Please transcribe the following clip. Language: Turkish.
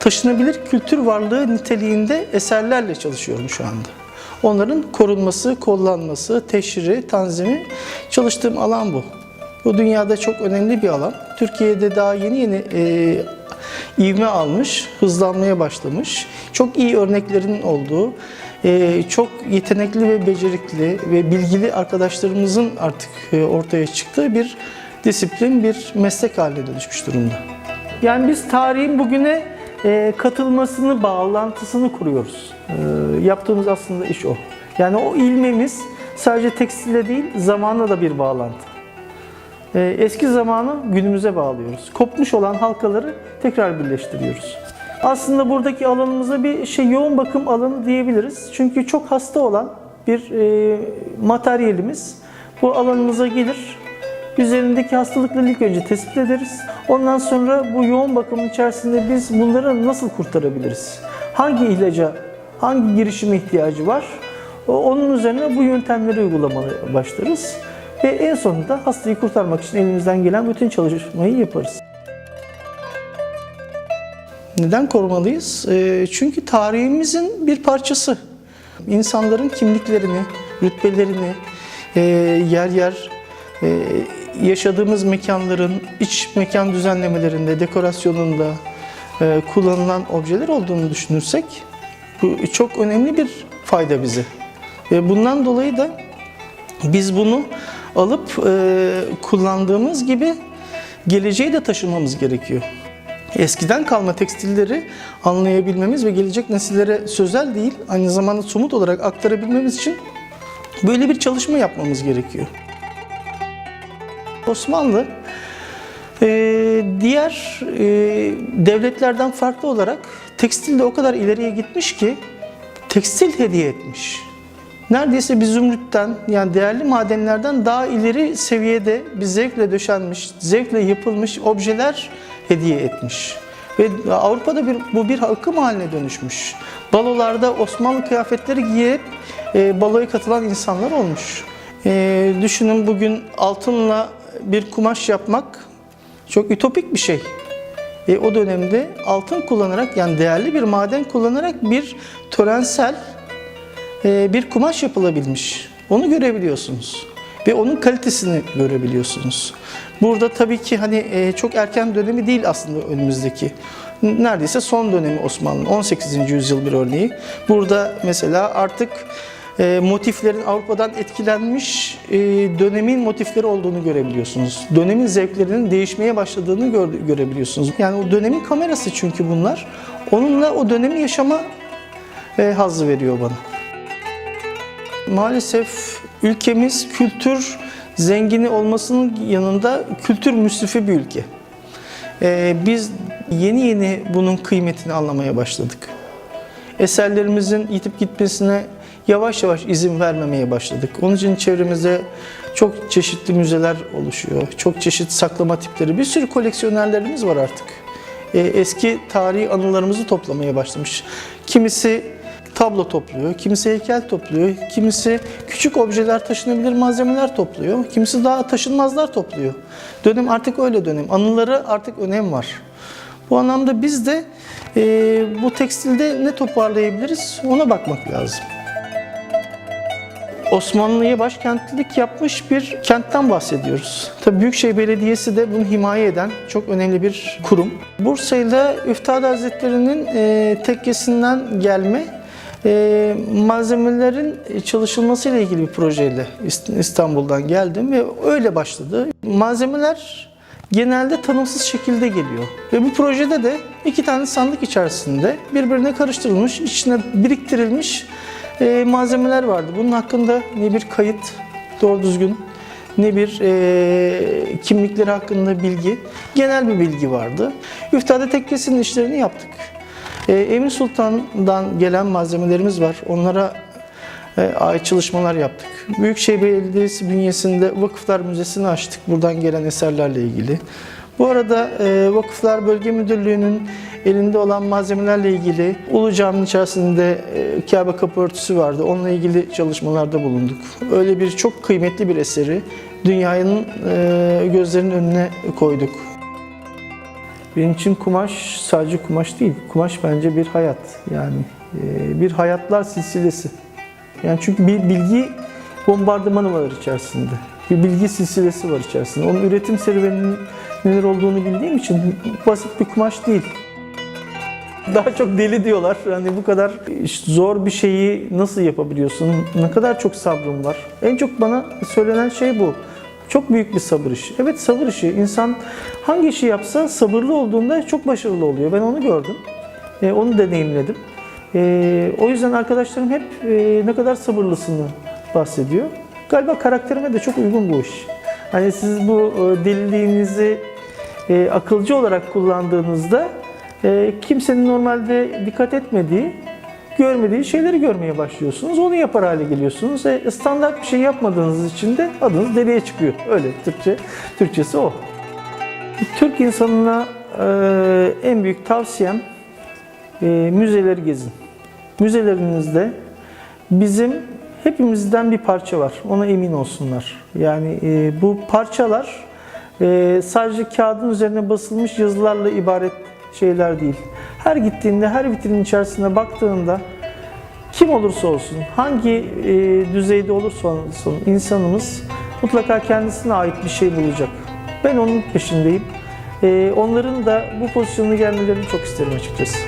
taşınabilir kültür varlığı niteliğinde eserlerle çalışıyorum şu anda. Onların korunması, kollanması, teşhiri, tanzimi çalıştığım alan bu. Bu dünyada çok önemli bir alan. Türkiye'de daha yeni yeni e, ivme almış, hızlanmaya başlamış. Çok iyi örneklerin olduğu, e, çok yetenekli ve becerikli ve bilgili arkadaşlarımızın artık e, ortaya çıktığı bir disiplin, bir meslek haline dönüşmüş durumda. Yani biz tarihin bugüne e, katılmasını, bağlantısını kuruyoruz. E, yaptığımız aslında iş o. Yani o ilmemiz sadece tekstile değil, zamanla da bir bağlantı. E, eski zamanı günümüze bağlıyoruz. Kopmuş olan halkaları tekrar birleştiriyoruz. Aslında buradaki alanımıza bir şey yoğun bakım alanı diyebiliriz. Çünkü çok hasta olan bir e, materyalimiz bu alanımıza gelir. Üzerindeki hastalıkları ilk önce tespit ederiz. Ondan sonra bu yoğun bakımın içerisinde biz bunları nasıl kurtarabiliriz? Hangi ilaca, hangi girişime ihtiyacı var? Onun üzerine bu yöntemleri uygulamaya başlarız. Ve en sonunda hastayı kurtarmak için elimizden gelen bütün çalışmayı yaparız. Neden korumalıyız? Ee, Çünkü tarihimizin bir parçası. İnsanların kimliklerini, rütbelerini, e, yer yer e, yaşadığımız mekanların iç mekan düzenlemelerinde, dekorasyonunda e, kullanılan objeler olduğunu düşünürsek bu çok önemli bir fayda bize. Ve bundan dolayı da biz bunu alıp e, kullandığımız gibi geleceğe de taşımamız gerekiyor. Eskiden kalma tekstilleri anlayabilmemiz ve gelecek nesillere sözel değil, aynı zamanda somut olarak aktarabilmemiz için böyle bir çalışma yapmamız gerekiyor. Osmanlı e, diğer e, devletlerden farklı olarak tekstilde o kadar ileriye gitmiş ki tekstil hediye etmiş. Neredeyse bir zümrütten yani değerli madenlerden daha ileri seviyede bir zevkle döşenmiş, zevkle yapılmış objeler hediye etmiş. Ve Avrupa'da bir, bu bir akım haline dönüşmüş. Balolarda Osmanlı kıyafetleri giyip e, baloya katılan insanlar olmuş. E, düşünün bugün altınla bir kumaş yapmak çok ütopik bir şey. E, o dönemde altın kullanarak yani değerli bir maden kullanarak bir törensel e, bir kumaş yapılabilmiş. Onu görebiliyorsunuz ve onun kalitesini görebiliyorsunuz. Burada tabii ki hani e, çok erken dönemi değil aslında önümüzdeki. Neredeyse son dönemi Osmanlı'nın 18. yüzyıl bir örneği. Burada mesela artık e, motiflerin Avrupa'dan etkilenmiş e, dönemin motifleri olduğunu görebiliyorsunuz. Dönemin zevklerinin değişmeye başladığını gör- görebiliyorsunuz. Yani o dönemin kamerası çünkü bunlar. Onunla o dönemi yaşama e, hazzı veriyor bana. Maalesef ülkemiz kültür zengini olmasının yanında kültür müsrifi bir ülke. Ee, biz yeni yeni bunun kıymetini anlamaya başladık. Eserlerimizin yitip gitmesine yavaş yavaş izin vermemeye başladık. Onun için çevremizde çok çeşitli müzeler oluşuyor. Çok çeşitli saklama tipleri. Bir sürü koleksiyonerlerimiz var artık. Ee, eski tarihi anılarımızı toplamaya başlamış. Kimisi tablo topluyor, kimisi heykel topluyor, kimisi küçük objeler, taşınabilir malzemeler topluyor, kimisi daha taşınmazlar topluyor. Dönem artık öyle dönem. Anıları artık önem var. Bu anlamda biz de e, bu tekstilde ne toparlayabiliriz ona bakmak lazım. Osmanlı'ya başkentlik yapmış bir kentten bahsediyoruz. Tabii Büyükşehir Belediyesi de bunu himaye eden çok önemli bir kurum. Bursa ile Üftade Hazretleri'nin e, tekkesinden gelme e, malzemelerin çalışılması ile ilgili bir projeyle İst- İstanbul'dan geldim ve öyle başladı. Malzemeler genelde tanımsız şekilde geliyor. Ve bu projede de iki tane sandık içerisinde birbirine karıştırılmış, içine biriktirilmiş e, malzemeler vardı. Bunun hakkında ne bir kayıt doğru düzgün ne bir e, kimlikleri hakkında bilgi, genel bir bilgi vardı. Üftade Tekkesi'nin işlerini yaptık. E, Emir Sultan'dan gelen malzemelerimiz var. Onlara e, ait çalışmalar yaptık. Büyükşehir Belediyesi bünyesinde Vakıflar Müzesi'ni açtık. Buradan gelen eserlerle ilgili. Bu arada e, Vakıflar Bölge Müdürlüğü'nün elinde olan malzemelerle ilgili Ulu Cami'nin içerisinde e, Kabe kapı örtüsü vardı. Onunla ilgili çalışmalarda bulunduk. Öyle bir çok kıymetli bir eseri dünyanın e, gözlerinin önüne koyduk. Benim için kumaş sadece kumaş değil. Kumaş bence bir hayat. Yani bir hayatlar silsilesi. Yani çünkü bir bilgi bombardımanı var içerisinde. Bir bilgi silsilesi var içerisinde. Onun üretim serüveninin neler olduğunu bildiğim için basit bir kumaş değil. Daha çok deli diyorlar. Hani bu kadar zor bir şeyi nasıl yapabiliyorsun? Ne kadar çok sabrın var. En çok bana söylenen şey bu. Çok büyük bir sabır işi. Evet sabır işi. İnsan hangi işi yapsa sabırlı olduğunda çok başarılı oluyor. Ben onu gördüm. E, onu deneyimledim. E, o yüzden arkadaşlarım hep e, ne kadar sabırlısını bahsediyor. Galiba karakterime de çok uygun bu iş. Hani siz bu e, deliliğinizi e, akılcı olarak kullandığınızda e, kimsenin normalde dikkat etmediği, görmediği şeyleri görmeye başlıyorsunuz. Onu yapar hale geliyorsunuz. E, standart bir şey yapmadığınız için de adınız deliye çıkıyor. Öyle Türkçe, Türkçesi o. Türk insanına en büyük tavsiyem e, müzeleri gezin. Müzelerinizde bizim hepimizden bir parça var. Ona emin olsunlar. Yani e, bu parçalar e, sadece kağıdın üzerine basılmış yazılarla ibaret şeyler değil. Her gittiğinde, her vitrinin içerisine baktığında kim olursa olsun, hangi e, düzeyde olursa olsun insanımız mutlaka kendisine ait bir şey bulacak. Ben onun peşindeyim. E, onların da bu pozisyona gelmelerini çok isterim açıkçası.